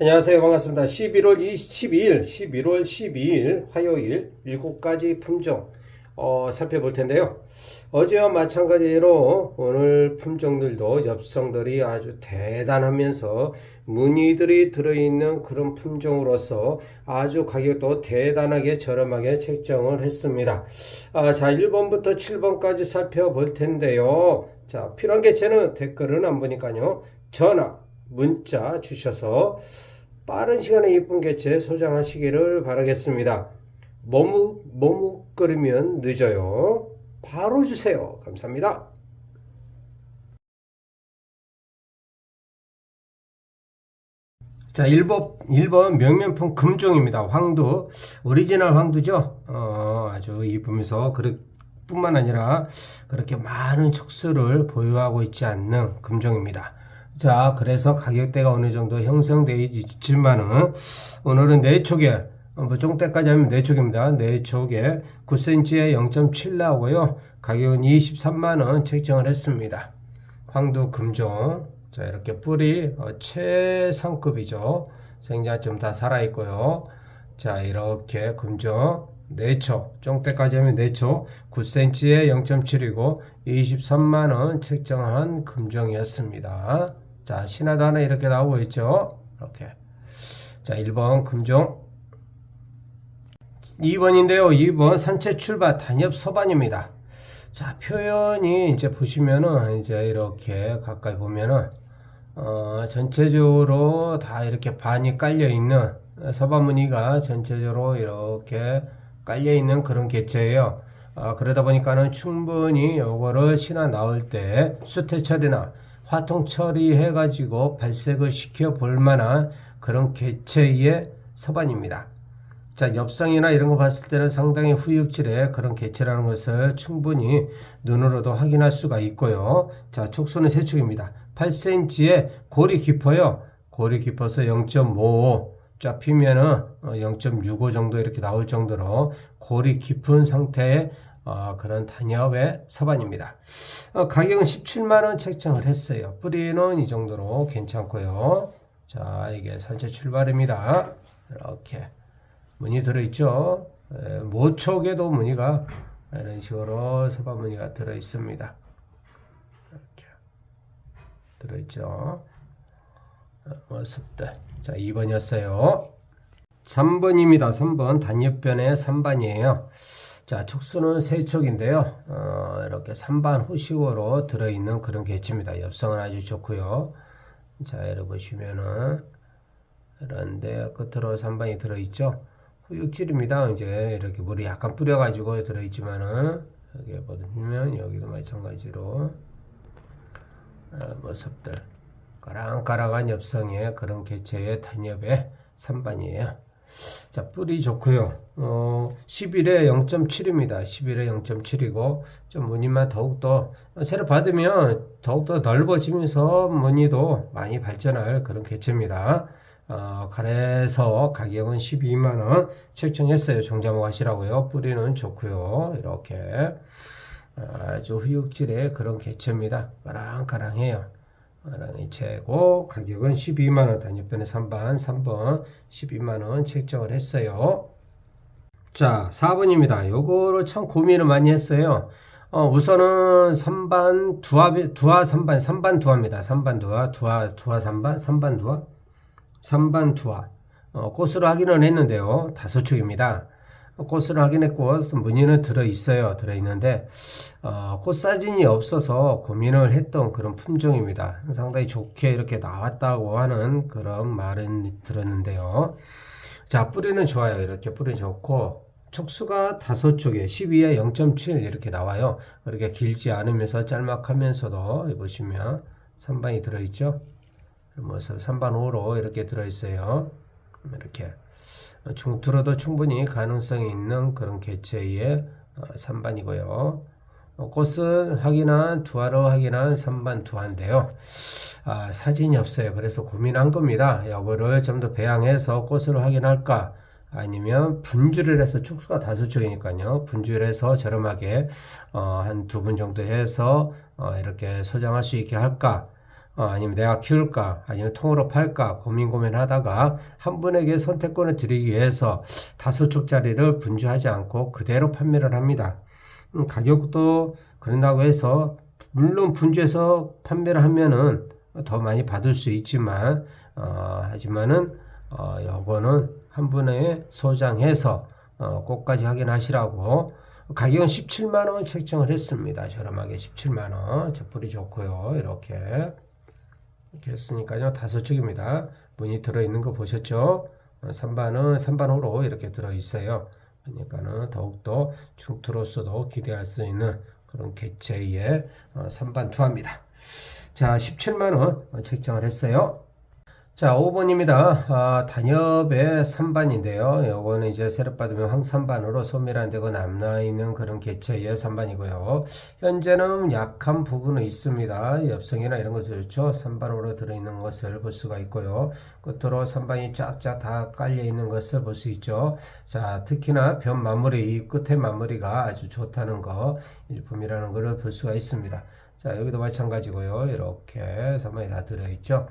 안녕하세요. 반갑습니다. 11월 22일, 11월 12일 화요일 7가지 품종 어, 살펴볼 텐데요. 어제와 마찬가지로 오늘 품종들도 엽성들이 아주 대단하면서 무늬들이 들어있는 그런 품종으로서 아주 가격도 대단하게 저렴하게 책정을 했습니다. 아, 자, 1번부터 7번까지 살펴볼 텐데요. 자, 필요한 개체는 댓글은 안 보니까요. 전화, 문자 주셔서 빠른 시간에 이쁜 개체 소장하시기를 바라겠습니다. 머뭇 머뭇거리면 늦어요. 바로 주세요. 감사합니다. 자, 1번, 1번 명면품 금종입니다. 황두. 오리지널 황두죠. 어, 아주 이쁘면서, 그렇, 뿐만 아니라, 그렇게 많은 촉수를 보유하고 있지 않는 금종입니다. 자, 그래서 가격대가 어느 정도 형성되어 있지만은, 오늘은 네 촉에, 어, 뭐, 종대까지 하면 네 촉입니다. 네 촉에 9cm에 0.7 나오고요. 가격은 23만원 책정을 했습니다. 황두 금종. 자, 이렇게 뿌리 어, 최상급이죠. 생장 좀다 살아있고요. 자, 이렇게 금종 4초, 쫑대까지 하면 4초, 9cm에 0.7이고 23만원 책정한 금종이었습니다. 자, 신화도 하나 이렇게 나오고 있죠. 이렇게. 자, 1번 금종. 2번인데요. 2번 산채 출발 단엽 서반입니다. 자, 표현이 이제 보시면은 이제 이렇게 가까이 보면은 어, 전체적으로 다 이렇게 반이 깔려 있는 서반 무늬가 전체적으로 이렇게 깔려 있는 그런 개체예요. 어, 그러다 보니까는 충분히 요거를 신화 나올 때 수태 처리나 화통 처리해 가지고 발색을 시켜 볼 만한 그런 개체의 서반입니다. 자, 엽성이나 이런 거 봤을 때는 상당히 후육질의 그런 개체라는 것을 충분히 눈으로도 확인할 수가 있고요. 자, 촉수는 세 축입니다. 8cm에 골이 깊어요. 골이 깊어서 0.55. 쫙 피면은 0.65 정도 이렇게 나올 정도로 골이 깊은 상태의 어, 그런 단엽의 서반입니다. 어, 가격은 17만원 책정을 했어요. 뿌리는 이 정도로 괜찮고요. 자, 이게 산채 출발입니다. 이렇게. 무늬 들어있죠. 에, 모촉에도 무늬가 이런 식으로 서반 무늬가 들어 있습니다. 이렇게 들어있죠. 어, 모습들. 자, 2번이었어요. 3번입니다. 3번 단엽변의 3반이에요. 자, 촉수는 세 촉인데요. 어, 이렇게 3반 후식으로 들어있는 그런 개체입니다. 엽성은 아주 좋고요. 자, 이렇게 보시면은 이런데 끝으로 3반이 들어있죠. 육질입니다. 이제 이렇게 물이 약간 뿌려가지고 들어있지만은 여기 보면 여기도 마찬가지로 어, 모습들 까랑까랑한 엽성의 그런 개체의 단엽의 3반이에요. 자 뿌리 좋고요. 어, 11에 0.7입니다. 11에 0.7이고 좀 무늬만 더욱더 새로 받으면 더욱더 넓어지면서 무늬도 많이 발전할 그런 개체입니다. 어, 그래서 가격은 12만원 책정했어요. 종자목 하시라고요. 뿌리는 좋고요. 이렇게 아주 후육질의 그런 개체입니다. 까랑까랑해요. 까랑이 최고 가격은 12만원 단위편에 3반 3번 12만원 책정을 했어요. 자 4번입니다. 요거를 참 고민을 많이 했어요. 어, 우선은 3반 두화 두화 3반 3반 두화입니다. 3반 두화 두화 두화 3반 3반 두화 3반 두화 어, 꽃으로 확인을 했는데요. 다섯 축입니다. 꽃을 확인했고 무늬는 들어 있어요. 들어 있는데 어, 꽃 사진이 없어서 고민을 했던 그런 품종입니다. 상당히 좋게 이렇게 나왔다고 하는 그런 말은 들었는데요. 자 뿌리는 좋아요. 이렇게 뿌리 좋고 촉수가 다섯 쪽에 12에 0.7 이렇게 나와요. 그렇게 길지 않으면서 짤막하면서도 보시면 3반이 들어있죠. 모습 3반 5로 이렇게 들어있어요. 이렇게 중 들어도 충분히 가능성이 있는 그런 개체의 3반이고요. 어, 꽃은 확인한 두화로 확인한 3번 두화인데요. 아, 사진이 없어요. 그래서 고민한 겁니다. 이거를 좀 더 배양해서 꽃으로 확인할까? 아니면 분주를 해서 축수가 다수축이니까요. 분주를 해서 저렴하게 어, 한 두 분 정도 해서 어, 이렇게 소장할 수 있게 할까? 어, 아니면 내가 키울까? 아니면 통으로 팔까? 고민 고민하다가 한 분에게 선택권을 드리기 위해서 다수축짜리를 분주하지 않고 그대로 판매를 합니다. 음, 가격도 그런다고 해서 물론 분주해서 판매를 하면은 더 많이 받을 수 있지만 어, 하지만은 어, 요거는 한 분에 소장해서 어, 꽃까지 확인하시라고 가격은 17만 원 책정을 했습니다. 저렴하게 17만 원. 저불이 좋고요. 이렇게 이렇게 했으니까요. 다섯 축입니다. 문이 들어 있는 거 보셨죠? 3반은 3반으로 이렇게 들어 있어요. 그러니까는 더욱더 중투로서도 기대할 수 있는 그런 개체의 3반 투합니다. 자, 17만 원 책정을 했어요. 자, 5번입니다. 아, 단엽의 3반인데요. 요거는 이제 세력 받으면 황산반으로 소멸안 되고 남아있는 그런 개체의 3반이고요. 현재는 약한 부분은 있습니다. 엽성이나 이런 거 좋죠. 3반으로 들어있는 것을 볼 수가 있고요. 끝으로 3반이 쫙쫙 다 깔려있는 것을 볼 수 있죠. 자, 특히나 변 마무리, 이 끝에 마무리가 아주 좋다는 거, 일품이라는 것을 볼 수가 있습니다. 자, 여기도 마찬가지고요. 이렇게 3반이 다 들어있죠.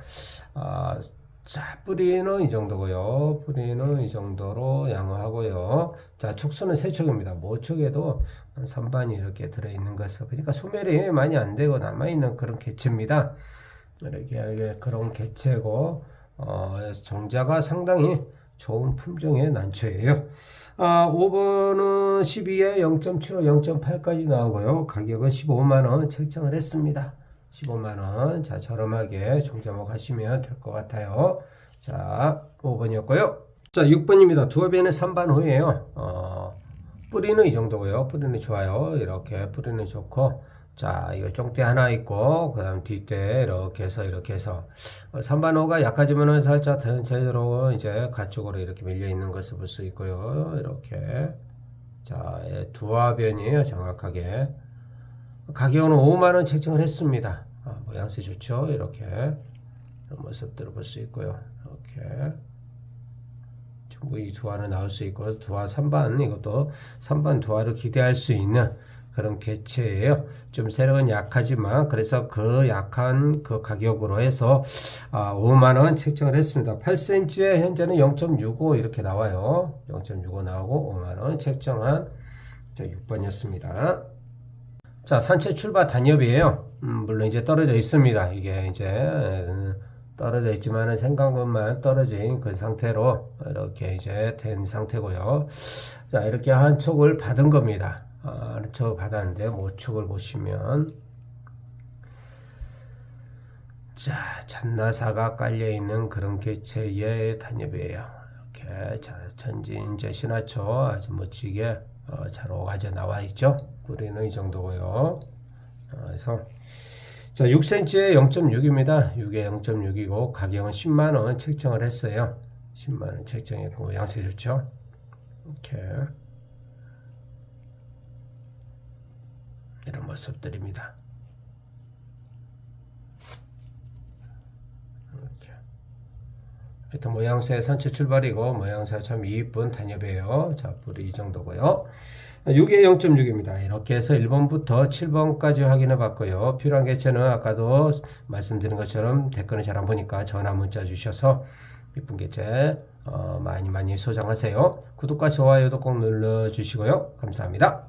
아, 자, 뿌리는 이 정도고요. 뿌리는 이 정도로 양호하고요. 자, 촉수는 세 촉입니다. 모촉에도 선반이 이렇게 들어있는 것을. 그러니까 소멸이 많이 안 되고 남아있는 그런 개체입니다. 이렇게 그런 개체고, 어, 정자가 상당히 좋은 품종의 난초예요. 아, 5번은 12에 0.75, 0.8까지 나오고요. 가격은 15만원 책정을 했습니다. 15만원. 자, 저렴하게 종자목 하시면 될 것 같아요. 자, 5번이었고요. 자, 6번입니다. 두어변의 3반 후에요. 어, 뿌리는 이 정도고요. 뿌리는 좋아요. 이렇게 뿌리는 좋고. 자, 이거 쫑대 하나 있고, 그 다음 뒷대 이렇게 해서, 이렇게 해서. 어, 3반 호가 약해지면은 살짝 전체적으로 이제 가쪽으로 이렇게 밀려 있는 것을 볼 수 있고요. 이렇게. 자, 예, 두화변이에요. 정확하게. 가격은 5만원 책정을 했습니다. 아, 모양새 좋죠? 이렇게 이런 모습들을 볼 수 있고요. 이렇게 전부 이 두화는 나올 수 있고 두화 3반 이것도 3반 두화를 기대할 수 있는 그런 개체예요. 좀 세력은 약하지만 그래서 그 약한 그 가격으로 해서 아, 5만 원 책정을 했습니다. 8cm에 현재는 0.65 이렇게 나와요. 0.65 나오고 5만 원 책정한 자 6번이었습니다. 자, 산채 출발 단엽이에요. 음, 물론 이제 떨어져 있습니다. 이게 이제 음, 떨어져 있지만은 생각것만 떨어진 그 상태로 이렇게 이제 된 상태고요. 자, 이렇게 한 촉을 받은 겁니다. 아, 한 촉을 받았는데 모촉을 보시면 자, 잔나사가 깔려 있는 그런 개체의 단엽이에요. 이렇게 자, 전진 이제 신화초 아주 멋지게 어, 잘 오가져 나와 있죠. 뿌리는 이 정도고요. 어, 그래서 자 6cm에 0.6입니다. 6에 0.6이고 가격은 10만원 책정을 했어요. 10만원 책정했고 양세 좋죠. 이렇게 이런 모습들입니다. 이렇게 하여튼 모양새 산채 출발이고 모양새 참 이쁜 단엽이에요. 자 뿌리 이 정도고요. 6에 0.6입니다. 이렇게 해서 1번부터 7번까지 확인해 봤고요. 필요한 개체는 아까도 말씀드린 것처럼 댓글을 잘 안 보니까 전화 문자 주셔서 이쁜 개체 어, 많이 많이 소장하세요. 구독과 좋아요도 꼭 눌러 주시고요. 감사합니다.